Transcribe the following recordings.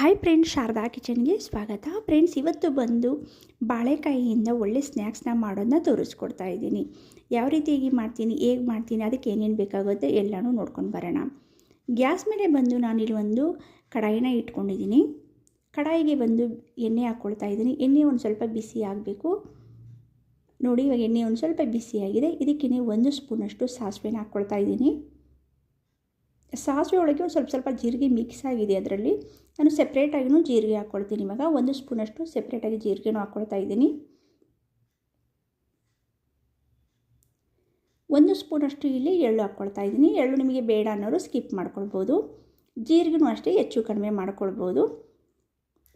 Hi friends Sharada ಕಿಚನ್ಗೆ ಸ್ವಾಗತ. Friends ಇವತ್ತು ಬಂದು ಬಾಳೆಕಾಯಿಯಿಂದ ಒಳ್ಳೆ ಸ್ನ್ಯಾಕ್ಸ್ನ ಮಾಡೋದನ್ನ ತೋರಿಸ್ಕೊಡ್ತಾ ಇದ್ದೀನಿ. ಯಾವ ರೀತಿಯಾಗಿ ಮಾಡ್ತೀನಿ, ಹೇಗೆ ಮಾಡ್ತೀನಿ, ಅದಕ್ಕೆ ಏನೇನು ಬೇಕಾಗುತ್ತೆ ಎಲ್ಲನೂ ನೋಡ್ಕೊಂಡು ಬರೋಣ. ಗ್ಯಾಸ್ ಮೇಲೆ ಬಂದು ನಾನಿಲ್ಲಿ ಒಂದು ಕಡಾಯಿನ ಇಟ್ಕೊಂಡಿದ್ದೀನಿ. ಕಡಾಯಿಗೆ ಬಂದು ಎಣ್ಣೆ ಹಾಕ್ಕೊಳ್ತಾ ಇದ್ದೀನಿ. ಎಣ್ಣೆ ಒಂದು ಸ್ವಲ್ಪ ಬಿಸಿ ಆಗಬೇಕು. ನೋಡಿ, ಇವಾಗ ಎಣ್ಣೆ ಒಂದು ಸ್ವಲ್ಪ ಬಿಸಿಯಾಗಿದೆ ಇದಕ್ಕೆ ಒಂದು ಸ್ಪೂನಷ್ಟು ಸಾಸಿವೆನ ಹಾಕ್ಕೊಳ್ತಾ ಇದ್ದೀನಿ. ಸಾಸಿವೆ ಒಳಗೆ ಒಂದು ಸ್ವಲ್ಪ ಸ್ವಲ್ಪ ಜೀರಿಗೆ ಮಿಕ್ಸ್ ಆಗಿದೆ ಅದರಲ್ಲಿ. ನಾನು ಸಪ್ರೇಟಾಗಿನೂ ಜೀರಿಗೆ ಹಾಕ್ಕೊಳ್ತೀನಿ ಇವಾಗ. ಒಂದು ಸ್ಪೂನಷ್ಟು ಸೆಪ್ರೇಟಾಗಿ ಜೀರಿಗೆನೂ ಹಾಕ್ಕೊಳ್ತಾ ಇದ್ದೀನಿ. ಒಂದು ಸ್ಪೂನಷ್ಟು ಇಲ್ಲಿ ಎಳ್ಳು ಹಾಕ್ಕೊಳ್ತಾ ಇದ್ದೀನಿ. ಎಳ್ಳು ನಿಮಗೆ ಬೇಡ ಅನ್ನೋರು ಸ್ಕಿಪ್ ಮಾಡ್ಕೊಳ್ಬೋದು. ಜೀರಿಗೆನೂ ಅಷ್ಟೇ ಹೆಚ್ಚು ಕಡಿಮೆ ಮಾಡ್ಕೊಳ್ಬೋದು.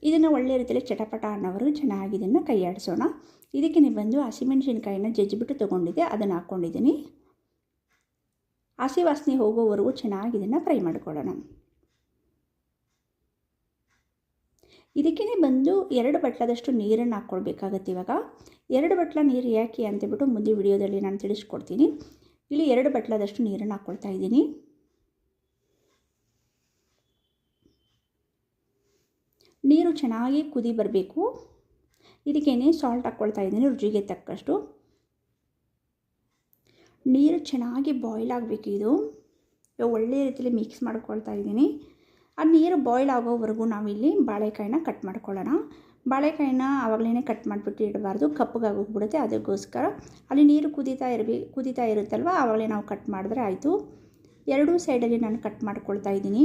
ಇದನ್ನು ಒಳ್ಳೆ ರೀತಿಯಲ್ಲಿ ಚಟಪಟ ಅನ್ನೋವರು ಚೆನ್ನಾಗಿ ಇದನ್ನು ಕೈಯಾಡಿಸೋಣ ಇದಕ್ಕೆ ನೀವು ಬಂದು ಹಸಿಮೆಣಸಿನ್ಕಾಯಿನ ಜಜ್ಜಿಬಿಟ್ಟು ತೊಗೊಂಡಿದ್ದೆ, ಅದನ್ನು ಹಾಕ್ಕೊಂಡಿದ್ದೀನಿ ಹಸಿ ವಾಸನೆ ಹೋಗೋವರೆಗೂ ಚೆನ್ನಾಗಿ ಇದನ್ನು ಫ್ರೈ ಮಾಡಿಕೊಳ್ಳೋಣ. ಇದಕ್ಕೇ ಬಂದು ಎರಡು ಬಟ್ಲದಷ್ಟು ನೀರನ್ನು ಹಾಕ್ಕೊಳ್ಬೇಕಾಗತ್ತೆ ಇವಾಗ. ಎರಡು ಬಟ್ಲ ನೀರು ಯಾಕೆ ಅಂತೇಳ್ಬಿಟ್ಟು ಮುಂದೆ ವಿಡಿಯೋದಲ್ಲಿ ನಾನು ತಿಳಿಸ್ಕೊಡ್ತೀನಿ. ಇಲ್ಲಿ ಎರಡು ಬಟ್ಲದಷ್ಟು ನೀರನ್ನು ಹಾಕ್ಕೊಳ್ತಾ ಇದ್ದೀನಿ. ನೀರು ಚೆನ್ನಾಗಿ ಕುದಿ ಬರಬೇಕು. ಇದಕ್ಕೇನೆ ಸಾಲ್ಟ್ ಹಾಕ್ಕೊಳ್ತಾ ಇದ್ದೀನಿ, ರುಚಿಗೆ ತಕ್ಕಷ್ಟು. ನೀರು ಚೆನ್ನಾಗಿ ಬಾಯ್ಲ್ ಆಗಬೇಕು ಇದು. ಒಳ್ಳೆಯ ರೀತಿಯಲ್ಲಿ ಮಿಕ್ಸ್ ಮಾಡ್ಕೊಳ್ತಾ ಇದ್ದೀನಿ. ಆ ನೀರು ಬಾಯ್ಲ್ ಆಗೋವರೆಗೂ ನಾವಿಲ್ಲಿ ಬಾಳೆಕಾಯಿನ ಕಟ್ ಮಾಡ್ಕೊಳ್ಳೋಣ. ಬಾಳೆಕಾಯಿನ ಆವಾಗಲೇ ಕಟ್ ಮಾಡಿಬಿಟ್ಟು ಇಡಬಾರ್ದು. ಕಪ್ಪಗಾಗೋಗ್ಬಿಡುತ್ತೆ ಅದಕ್ಕೋಸ್ಕರ ಅಲ್ಲಿ ನೀರು ಕುದೀತಾ ಇರಬೇಕು ಕುದೀತಾ ಇರುತ್ತಲ್ವ? ಆವಾಗಲೇ ನಾವು ಕಟ್ ಮಾಡಿದ್ರೆ ಆಯಿತು. ಎರಡೂ ಸೈಡಲ್ಲಿ ನಾನು ಕಟ್ ಮಾಡ್ಕೊಳ್ತಾ ಇದ್ದೀನಿ.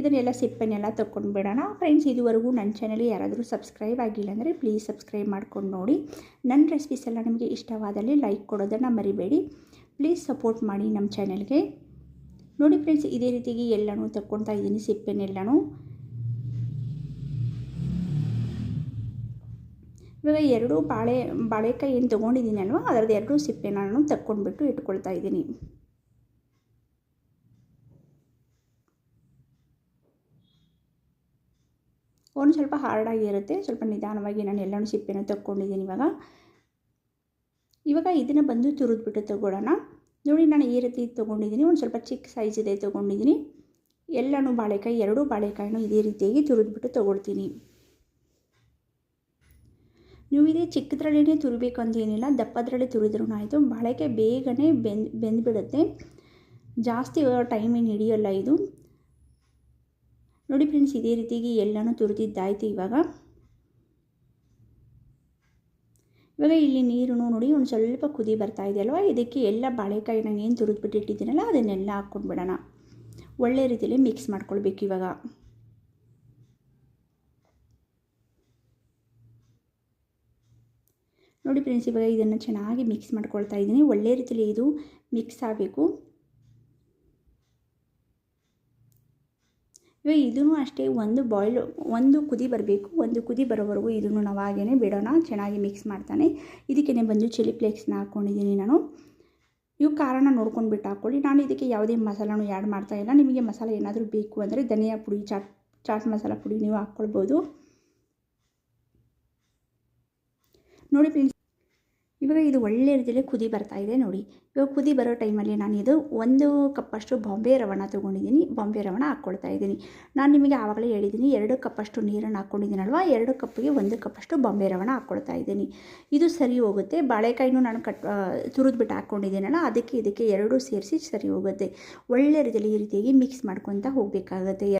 ಇದನ್ನೆಲ್ಲ ಸಿಪ್ಪೆನೆಲ್ಲ ಬಿಡೋಣ. ಫ್ರೆಂಡ್ಸ್ ಇದುವರೆಗೂ ನನ್ನ ಚಾನಲ್ಗೆ ಯಾರಾದರೂ ಸಬ್ಸ್ಕ್ರೈಬ್ ಆಗಿಲ್ಲ ಅಂದರೆ ಪ್ಲೀಸ್ ಸಬ್ಸ್ಕ್ರೈಬ್ ಮಾಡ್ಕೊಂಡು ನೋಡಿ. ನನ್ನ ರೆಸಿಪೀಸ್ ಎಲ್ಲ ನಿಮಗೆ ಇಷ್ಟವಾದಲ್ಲಿ ಲೈಕ್ ಕೊಡೋದನ್ನು ಮರಿಬೇಡಿ. ಪ್ಲೀಸ್ ಸಪೋರ್ಟ್ ಮಾಡಿ ನಮ್ಮ ಚಾನಲ್ಗೆ ನೋಡಿ ಫ್ರೆಂಡ್ಸ್ ಇದೇ ರೀತಿಗೆ ಎಲ್ಲನೂ ತಗೊಳ್ತಾ ಇದ್ದೀನಿ ಸಿಪ್ಪೆನೆಲ್ಲನೂ ಇವಾಗ ಎರಡು ಬಾಳೆ, ಬಾಳೆಕಾಯಿ ಏನು ತೊಗೊಂಡಿದ್ದೀನಲ್ವ, ಅದರದ್ದು ಎರಡೂ ಸಿಪ್ಪೆ ನಾನು ತಕ್ಕೊಂಡ್ಬಿಟ್ಟು ಇಟ್ಕೊಳ್ತಾ ಇದ್ದೀನಿ. ಒಂದು ಸ್ವಲ್ಪ ಹಾರ್ಡಾಗಿರುತ್ತೆ ಸ್ವಲ್ಪ ನಿಧಾನವಾಗಿ ನಾನು ಎಲ್ಲನೂ ಸಿಪ್ಪೆನ ತಕ್ಕೊಂಡಿದ್ದೀನಿ ಇವಾಗ. ಇವಾಗ ಇದನ್ನು ಬಂದು ತುರಿದ್ಬಿಟ್ಟು ತಗೊಳ್ಳೋಣ. ನೋಡಿ ನಾನು ಈ ರೀತಿ ತೊಗೊಂಡಿದ್ದೀನಿ. ಒಂದು ಸ್ವಲ್ಪ ಚಿಕ್ಕ ಸೈಜ್ ಇದೆ ತೊಗೊಂಡಿದ್ದೀನಿ. ಎಲ್ಲನೂ ಬಾಳೆಕಾಯಿ, ಎರಡೂ ಬಾಳೆಕಾಯಿನೂ ಇದೇ ರೀತಿಯಾಗಿ ತುರಿದ್ಬಿಟ್ಟು ತೊಗೊಳ್ತೀನಿ. ನೀವು ಇದೇ ಚಿಕ್ಕದ್ರಲ್ಲೇ ತುರಿಬೇಕು ಅಂತ ಏನಿಲ್ಲ. ದಪ್ಪದ್ರಲ್ಲೇ ತುರಿದ್ರೂ ಆಯಿತು. ಬಾಳೆಕಾಯಿ ಬೇಗನೆ ಬೆಂದ್, ಬೆಂದ್ಬಿಡುತ್ತೆ. ಜಾಸ್ತಿ ಟೈಮ್ ಏನು ಹಿಡಿಯೋಲ್ಲ ಇದು. ನೋಡಿ ಫ್ರೆಂಡ್ಸ್, ಇದೇ ರೀತಿಯಾಗಿ ಎಲ್ಲನೂ ತುರಿದಿದ್ದಾಯಿತು ಇವಾಗ. ಇವಾಗ ಇಲ್ಲಿ ನೀರು ನೋಡಿ ಒಂದು ಸ್ವಲ್ಪ ಕುದಿ ಬರ್ತಾ ಇದೆಯಲ್ವ ಇದಕ್ಕೆ ಎಲ್ಲ ಬಾಳೆಕಾಯಿ ನಾನು ಏನು ತುರಿದ್ಬಿಟ್ಟು ಇಟ್ಟಿದ್ದೀನಲ್ಲ ಅದನ್ನೆಲ್ಲ ಹಾಕ್ಕೊಂಡು ಬಿಡೋಣ ಒಳ್ಳೆ ರೀತಿಯಲ್ಲಿ ಮಿಕ್ಸ್ ಮಾಡ್ಕೊಳ್ಬೇಕು ಇವಾಗ. ನೋಡಿ ಫ್ರೆಂಡ್ಸ್, ಇವಾಗ ಇದನ್ನು ಚೆನ್ನಾಗಿ ಮಿಕ್ಸ್ ಮಾಡ್ಕೊಳ್ತಾ ಇದ್ದೀನಿ. ಒಳ್ಳೆ ರೀತಿಯಲ್ಲಿ ಇದು ಮಿಕ್ಸ್ ಆಗಬೇಕು. ಇವಾಗ ಇದೂ ಅಷ್ಟೇ ಒಂದು ಬಾಯ್ಲ್ ಒಂದು ಕುದಿ ಬರಬೇಕು. ಒಂದು ಕುದಿ ಬರೋವರೆಗೂ ಇದನ್ನು ನಾವು ಹಾಗೇ ಬಿಡೋಣ. ಚೆನ್ನಾಗಿ ಮಿಕ್ಸ್ ಮಾಡ್ತಾನೆ. ಇದಕ್ಕೇ ಬಂದು ಚಿಲ್ಲಿ ಫ್ಲೇಕ್ಸ್ನ ಹಾಕ್ಕೊಂಡಿದ್ದೀನಿ ನಾನು. ಇವು ಖಾರನ ನೋಡ್ಕೊಂಡು ಬಿಟ್ಟು ಹಾಕ್ಕೊಳ್ಳಿ. ನಾನು ಇದಕ್ಕೆ ಯಾವುದೇ ಮಸಾಲನೂ ಆ್ಯಡ್ ಮಾಡ್ತಾಯಿಲ್ಲ ನಿಮಗೆ ಮಸಾಲೆ ಏನಾದರೂ ಬೇಕು ಅಂದರೆ ಧನಿಯಾ ಪುಡಿ, ಚಾಟ್ ಚಾಟ್ ಮಸಾಲ ಪುಡಿ ನೀವು ಹಾಕ್ಕೊಳ್ಬೋದು. ನೋಡಿ ಫ್ರೆಂಡ್ಸ್ ಇವಾಗ ಇದು ಒಳ್ಳೆ ರೀತಿಯಲ್ಲಿ ಕುದಿ ಬರ್ತಾ ಇದೆ ನೋಡಿ. ಇವಾಗ ಕುದಿ ಬರೋ ಟೈಮಲ್ಲಿ ನಾನು ಇದು ಒಂದು ಕಪ್ಪಷ್ಟು ಬಾಂಬೆ ರವಣ ತೊಗೊಂಡಿದ್ದೀನಿ. ಬಾಂಬೆ ರವಣ ಹಾಕ್ಕೊಳ್ತಾ ಇದ್ದೀನಿ. ನಾನು ನಿಮಗೆ ಆವಾಗಲೇ ಹೇಳಿದ್ದೀನಿ, ಎರಡು ಕಪ್ಪಷ್ಟು ನೀರನ್ನು ಹಾಕ್ಕೊಂಡಿದ್ದೀನಲ್ವ? ಎರಡು ಕಪ್ಪಿಗೆ ಒಂದು ಕಪ್ಪಷ್ಟು ಬಾಂಬೆ ರವಣ ಹಾಕ್ಕೊಳ್ತಾ ಇದ್ದೀನಿ. ಇದು ಸರಿ ಹೋಗುತ್ತೆ. ಬಾಳೆಕಾಯಿನೂ ನಾನು ಕಟ್ ತುರಿದ್ಬಿಟ್ಟು ಹಾಕ್ಕೊಂಡಿದ್ದೀನಲ್ಲ, ಅದಕ್ಕೆ ಇದಕ್ಕೆ ಎರಡೂ ಸೇರಿಸಿ ಸರಿ ಹೋಗುತ್ತೆ. ಒಳ್ಳೆ ರೀತಿಯಲ್ಲಿ ಈ ರೀತಿಯಾಗಿ ಮಿಕ್ಸ್ ಮಾಡ್ಕೊತ ಹೋಗಬೇಕಾಗತ್ತೆ.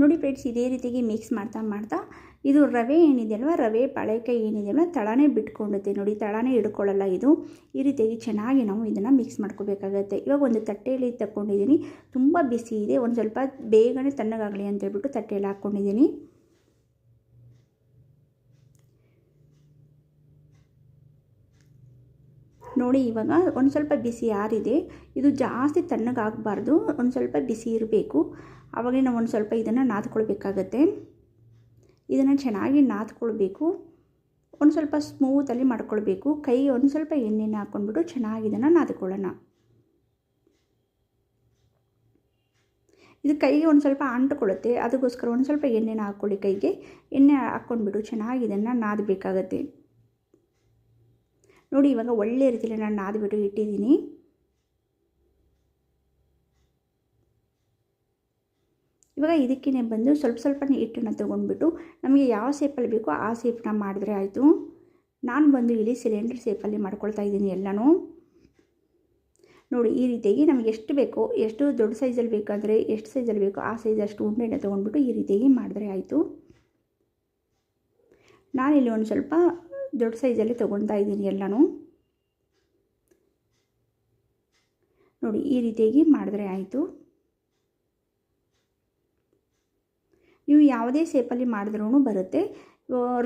ನೋಡಿ ಫ್ರೆಂಡ್ಸ್, ಇದೇ ರೀತಿಯಾಗಿ ಮಿಕ್ಸ್ ಮಾಡ್ತಾ ಮಾಡ್ತಾ ಇದು ರವೆ ಏನಿದೆಯಲ್ವ? ರವೆ ಬಾಳೆಕಾಯಿ ಏನಿದೆಯಲ್ವ? ತಳನೇ ಬಿಟ್ಕೊಂಡುತ್ತೆ ನೋಡಿ, ತಳನೇ ಹಿಡ್ಕೊಳ್ಳಲ್ಲ ಇದು. ಈ ರೀತಿಯಾಗಿ ಚೆನ್ನಾಗಿ ನಾವು ಇದನ್ನು ಮಿಕ್ಸ್ ಮಾಡ್ಕೋಬೇಕಾಗತ್ತೆ. ಇವಾಗ ಒಂದು ತಟ್ಟೆಯಲ್ಲಿ ತಗೊಂಡಿದ್ದೀನಿ ತುಂಬ ಬಿಸಿ ಇದೆ. ಒಂದು ಸ್ವಲ್ಪ ಬೇಗನೆ ತಣ್ಣಗಾಗಲಿ ಅಂತ ಹೇಳ್ಬಿಟ್ಟು ತಟ್ಟೆಯಲ್ಲಿ ಹಾಕ್ಕೊಂಡಿದ್ದೀನಿ. ನೋಡಿ, ಇವಾಗ ಒಂದು ಸ್ವಲ್ಪ ಬಿಸಿ ಆರಿದೆ. ಇದು ಜಾಸ್ತಿ ತಣ್ಣಗಾಗಬಾರ್ದು. ಒಂದು ಸ್ವಲ್ಪ ಬಿಸಿ ಇರಬೇಕು. ಆವಾಗಲೇ ನಾವು ಒಂದು ಸ್ವಲ್ಪ ಇದನ್ನು ನಾದ್ಕೊಳ್ಬೇಕಾಗತ್ತೆ. ಇದನ್ನು ಚೆನ್ನಾಗಿ ನಾದ್ಕೊಳ್ಬೇಕು. ಒಂದು ಸ್ವಲ್ಪ ಸ್ಮೂತಲ್ಲಿ ಮಾಡ್ಕೊಳ್ಬೇಕು. ಕೈಗೆ ಒಂದು ಸ್ವಲ್ಪ ಎಣ್ಣೆನ ಹಾಕ್ಕೊಂಡ್ಬಿಟ್ಟು ಚೆನ್ನಾಗಿ ಇದನ್ನು ನಾದ್ಕೊಳ್ಳೋಣ. ಇದು ಕೈಗೆ ಒಂದು ಸ್ವಲ್ಪ ಅಂಟ್ಕೊಳ್ಳುತ್ತೆ. ಅದಕ್ಕೋಸ್ಕರ ಒಂದು ಸ್ವಲ್ಪ ಎಣ್ಣೆನ ಹಾಕ್ಕೊಳ್ಳಿ ಕೈಗೆ. ಎಣ್ಣೆ ಹಾಕ್ಕೊಂಡ್ಬಿಟ್ಟು ಚೆನ್ನಾಗಿ ಇದನ್ನು ನಾದಬೇಕಾಗತ್ತೆ. ನೋಡಿ ಇವಾಗ ಒಳ್ಳೆ ರೀತಿಯಲ್ಲಿ ನಾನು ನಾದ್ಬಿಟ್ಟು ಇಟ್ಟಿದ್ದೀನಿ. ಇವಾಗ ಇದಕ್ಕೇ ಬಂದು ಸ್ವಲ್ಪ ಸ್ವಲ್ಪನೇ ಹಿಟ್ಟನ್ನು ತೊಗೊಂಡ್ಬಿಟ್ಟು ನಮಗೆ ಯಾವ ಸೇಪಲ್ಲಿ ಬೇಕೋ ಆ ಶೇಪನ್ನ ಮಾಡಿದ್ರೆ ಆಯಿತು. ನಾನು ಬಂದು ಇಲ್ಲಿ ಸಿಲಿಂಡರ್ ಶೇಪಲ್ಲಿ ಮಾಡ್ಕೊಳ್ತಾ ಇದ್ದೀನಿ ಎಲ್ಲನೂ. ನೋಡಿ, ಈ ರೀತಿಯಾಗಿ ನಮಗೆ ಎಷ್ಟು ಬೇಕೋ, ಎಷ್ಟು ದೊಡ್ಡ ಸೈಜಲ್ಲಿ ಬೇಕಾದರೆ ಎಷ್ಟು ಸೈಜಲ್ಲಿ ಬೇಕೋ ಆ ಸೈಜ್ ಅಷ್ಟು ಉಂಡೆನ ತೊಗೊಂಡ್ಬಿಟ್ಟು ಈ ರೀತಿಯಾಗಿ ಮಾಡಿದ್ರೆ ಆಯಿತು. ನಾನಿಲ್ಲಿ ಒಂದು ಸ್ವಲ್ಪ ದೊಡ್ಡ ಸೈಜಲ್ಲಿ ತೊಗೊಳ್ತಾ ಇದ್ದೀನಿ ಎಲ್ಲನೂ. ನೋಡಿ, ಈ ರೀತಿಯಾಗಿ ಮಾಡಿದ್ರೆ ಆಯಿತು ನೀವು ಯಾವುದೇ ಸೇಪಲ್ಲಿ ಮಾಡಿದ್ರೂ ಬರುತ್ತೆ.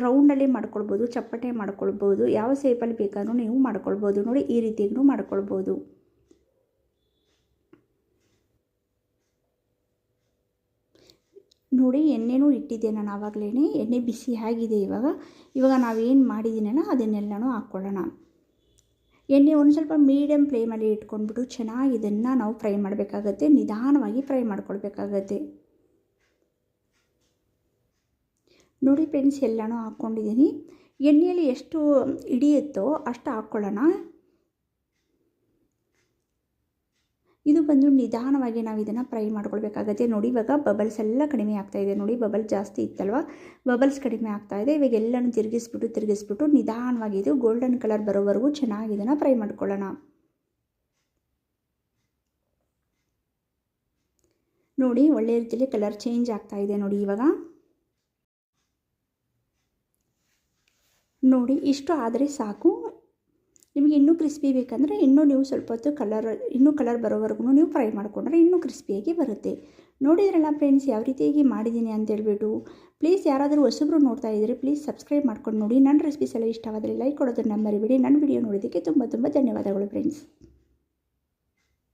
ರೌಂಡಲ್ಲಿ ಮಾಡ್ಕೊಳ್ಬೋದು, ಚಪ್ಪಟೆ ಮಾಡ್ಕೊಳ್ಬೋದು, ಯಾವ ಸೇಪಲ್ಲಿ ಬೇಕಾದರೂ ನೀವು ಮಾಡ್ಕೊಳ್ಬೋದು. ನೋಡಿ, ಈ ರೀತಿಯಾಗೂ ಮಾಡ್ಕೊಳ್ಬೋದು. ನೋಡಿ, ಎಣ್ಣೆನೂ ಇಟ್ಟಿದ್ದೆ ನಾನು ಆವಾಗಲೇ ಎಣ್ಣೆ ಬಿಸಿ ಆಗಿದೆ ಇವಾಗ. ಇವಾಗ ನಾವೇನು ಮಾಡಿದ್ದೀನಲ್ಲ ಅದನ್ನೆಲ್ಲನೂ ಹಾಕ್ಕೊಳ್ಳೋಣ. ಎಣ್ಣೆ ಒಂದು ಸ್ವಲ್ಪ ಮೀಡಿಯಮ್ ಫ್ಲೇಮಲ್ಲಿ ಇಟ್ಕೊಂಡ್ಬಿಟ್ಟು ಚೆನ್ನಾಗಿ ಇದನ್ನು ನಾವು ಫ್ರೈ ಮಾಡಬೇಕಾಗತ್ತೆ. ನಿಧಾನವಾಗಿ ಫ್ರೈ ಮಾಡ್ಕೊಳ್ಬೇಕಾಗತ್ತೆ. ನೋಡಿ ಫ್ರೆಂಡ್ಸ್, ಎಲ್ಲನೂ ಹಾಕ್ಕೊಂಡಿದ್ದೀನಿ. ಎಣ್ಣೆಯಲ್ಲಿ ಎಷ್ಟು ಹಿಡಿಯುತ್ತೋ ಅಷ್ಟು ಹಾಕ್ಕೊಳ್ಳೋಣ. ಇದು ಬಂದು ನಿಧಾನವಾಗಿ ನಾವು ಇದನ್ನು ಫ್ರೈ ಮಾಡ್ಕೊಳ್ಬೇಕಾಗತ್ತೆ. ನೋಡಿ, ಇವಾಗ ಬಬಲ್ಸ್ ಎಲ್ಲ ಕಡಿಮೆ ಆಗ್ತಾಯಿದೆ ನೋಡಿ, ಬಬಲ್ ಜಾಸ್ತಿ ಇತ್ತಲ್ವ? ಬಬಲ್ಸ್ ಕಡಿಮೆ ಆಗ್ತಾಯಿದೆ ಇವಾಗ ಎಲ್ಲನೂ ತಿರುಗಿಸ್ಬಿಟ್ಟು ತಿರುಗಿಸ್ಬಿಟ್ಟು ನಿಧಾನವಾಗಿ ಇದು ಗೋಲ್ಡನ್ ಕಲರ್ ಬರೋವರೆಗೂ ಚೆನ್ನಾಗಿ ಇದನ್ನು ಫ್ರೈ ಮಾಡ್ಕೊಳ್ಳೋಣ. ನೋಡಿ ಒಳ್ಳೆಯ ರೀತಿಯಲ್ಲಿ ಕಲರ್ ಚೇಂಜ್ ಆಗ್ತಾಯಿದೆ ನೋಡಿ ಇವಾಗ. ನೋಡಿ, ಇಷ್ಟು ಆದರೆ ಸಾಕು. ನಿಮಗೆ ಇನ್ನೂ ಕ್ರಿಸ್ಪಿ ಬೇಕಂದರೆ ಇನ್ನೂ ನೀವು ಸ್ವಲ್ಪ ಹೊತ್ತು ಕಲರ್ ಇನ್ನೂ ಕಲರ್ ಬರೋವರೆಗೂ ನೀವು ಫ್ರೈ ಮಾಡಿಕೊಂಡ್ರೆ ಇನ್ನೂ ಕ್ರಿಸ್ಪಿಯಾಗಿ ಬರುತ್ತೆ. ನೋಡಿದ್ರಲ್ಲ ಫ್ರೆಂಡ್ಸ್ ಯಾವ ರೀತಿಯಾಗಿ ಮಾಡಿದ್ದೀನಿ ಅಂತೇಳ್ಬಿಟ್ಟು ಪ್ಲೀಸ್ ಯಾರಾದರೂ ಹೊಸಬ್ರು ನೋಡ್ತಾ ಇದ್ದರೆ ಪ್ಲೀಸ್ ಸಬ್ಸ್ಕ್ರೈಬ್ ಮಾಡ್ಕೊಂಡು ನೋಡಿ. ನನ್ನ ರೆಸಿಪೀಸ್ ಎಲ್ಲ ಇಷ್ಟವಾದರೆ ಲೈಕ್ ಕೊಡೋದನ್ನು ಮರಿಬೇಡಿ. ನನ್ನ ವಿಡಿಯೋ ನೋಡೋದಕ್ಕೆ ತುಂಬ ತುಂಬ ಧನ್ಯವಾದಗಳು ಫ್ರೆಂಡ್ಸ್